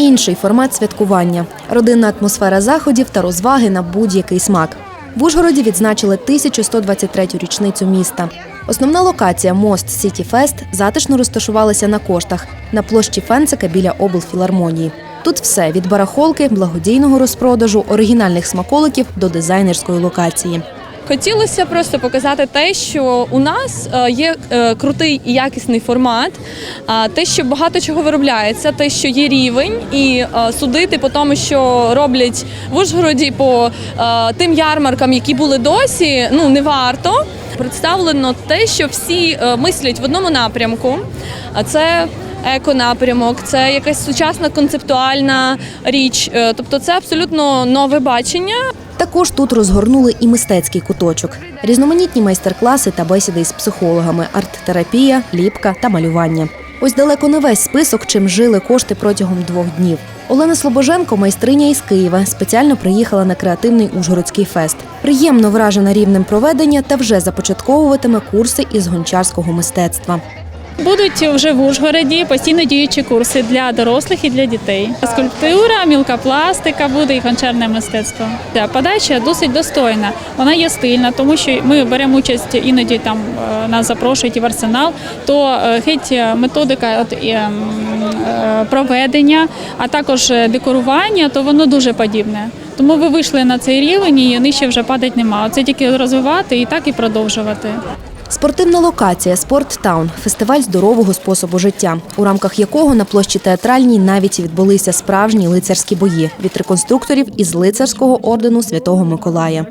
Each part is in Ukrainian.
інший формат святкування, родинна атмосфера заходів та розваги на будь-який смак. В Ужгороді відзначили 1123-ю річницю міста. Основна локація Мост Сіті Фест затишно розташувалася на коштах на площі Фенцика біля облфілармонії. Тут все від барахолки, благодійного розпродажу, оригінальних смаколиків до дизайнерської локації. Хотілося просто показати те, що у нас е, є е, крутий і якісний формат, те, що багато чого виробляється, те, що є рівень, і е, судити по тому, що роблять в Ужгороді по тим ярмаркам, які були досі, ну не варто. Представлено те, що всі мислять в одному напрямку. А це еконапрямок, це якась сучасна концептуальна річ. Тобто, це абсолютно нове бачення. Також тут розгорнули і мистецький куточок, різноманітні майстер-класи та бесіди із психологами, арт-терапія, ліпка та малювання. Ось далеко не весь список, чим жили кошти протягом двох днів. Олена Слобоженко, майстриня із Києва, спеціально приїхала на креативний Ужгородський фест. Приємно вражена рівнем проведення та вже започатковуватиме курси із гончарського мистецтва. Будуть вже в Ужгороді постійно діючі курси для дорослих і для дітей. Скульптура, мілка пластика буде і гончарне мистецтво. Да, подача досить достойна. Вона є стильна, тому що ми беремо участь іноді там е, нас запрошують в арсенал. То е, геть методика от, ем, е, проведення, а також е, декорування, то воно дуже подібне. Тому ви вийшли на цей рівень і нижче вже падати нема. Це тільки розвивати і так і продовжувати. Спортивна локація Спорттаун фестиваль здорового способу життя, у рамках якого на площі театральній навіть відбулися справжні лицарські бої від реконструкторів із лицарського ордену Святого Миколая.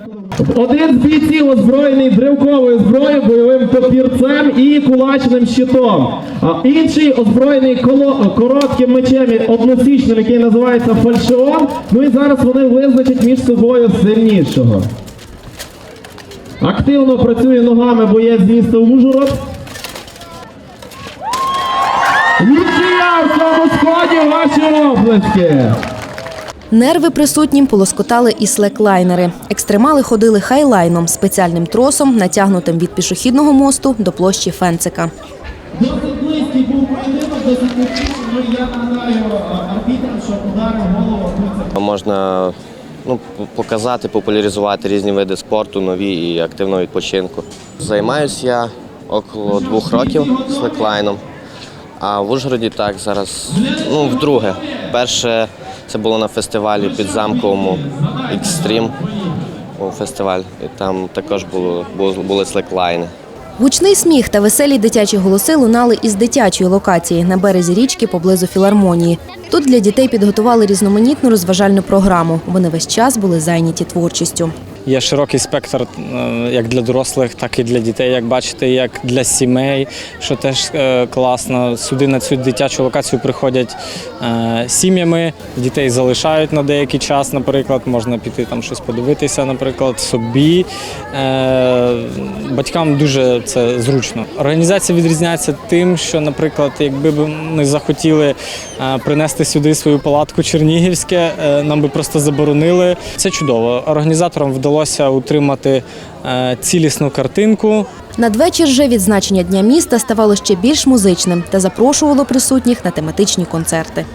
Один з бійців озброєний древковою зброєю, бойовим топірцем і кулачним щитом. А інший озброєний коло- коротким мечем односічним, який називається фальшион. Ну і зараз вони визначать між собою сильнішого. Активно працює ногами боєць з міста Ужгород. Нічия в цьому сході ваші оплески! Нерви присутнім полоскотали і слеклайнери. Екстремали ходили хайлайном, спеціальним тросом, натягнутим від пішохідного мосту до площі Фенцика. Досить близький був поєдинок, досить близький. Ну, я нагадаю арбітрам, що удари в голову Можна ну, показати, популяризувати різні види спорту, нові і активного відпочинку. Займаюся я около двох років слеклайном, а в Ужгороді так зараз ну, вдруге. Перше це було на фестивалі під замковому Екстрім фестиваль. І там також було, були слеклайни. Гучний сміх та веселі дитячі голоси лунали із дитячої локації на березі річки поблизу філармонії. Тут для дітей підготували різноманітну розважальну програму. Вони весь час були зайняті творчістю. Є широкий спектр е, як для дорослих, так і для дітей, як бачите, як для сімей, що теж е, класно. Сюди на цю дитячу локацію приходять е, сім'ями, дітей залишають на деякий час, наприклад, можна піти там щось подивитися, наприклад, собі. Батькам дуже це зручно. Організація відрізняється тим, що, наприклад, якби ми захотіли е, принести сюди свою палатку Чернігівське, е, нам би просто заборонили. Це чудово. Організаторам вдалося утримати е, цілісну картинку. Надвечір же відзначення Дня міста ставало ще більш музичним та запрошувало присутніх на тематичні концерти.